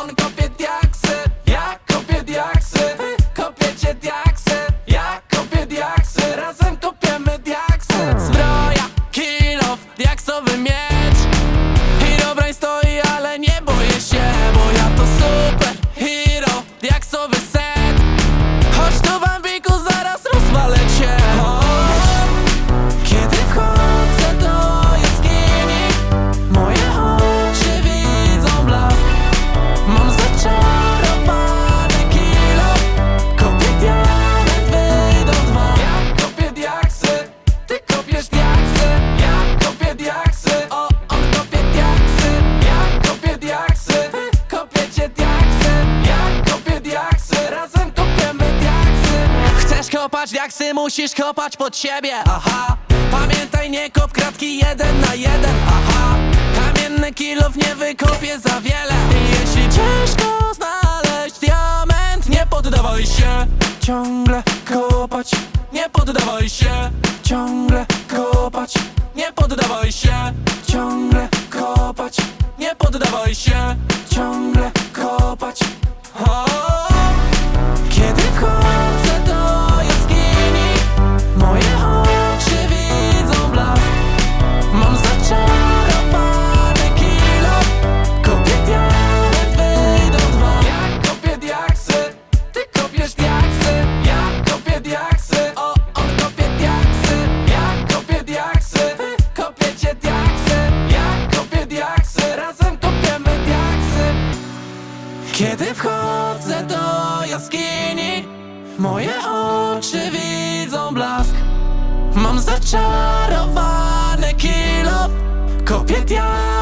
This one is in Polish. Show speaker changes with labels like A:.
A: on the go. Diamenty musisz kopać pod siebie. Aha, pamiętaj nie kop kratki jeden na jeden. Aha, kamienny kilów nie wykopie za wiele. I Jeśli ciężko znaleźć diament Nie poddawaj się. Ciągle kopać Nie poddawaj się. Ciągle kopać Nie poddawaj się. Ciągle kopać Nie poddawaj się. Ciągle kiedy wchodzę do jaskini Moje oczy widzą blask. Mam zaczarowany kilo Kopię diament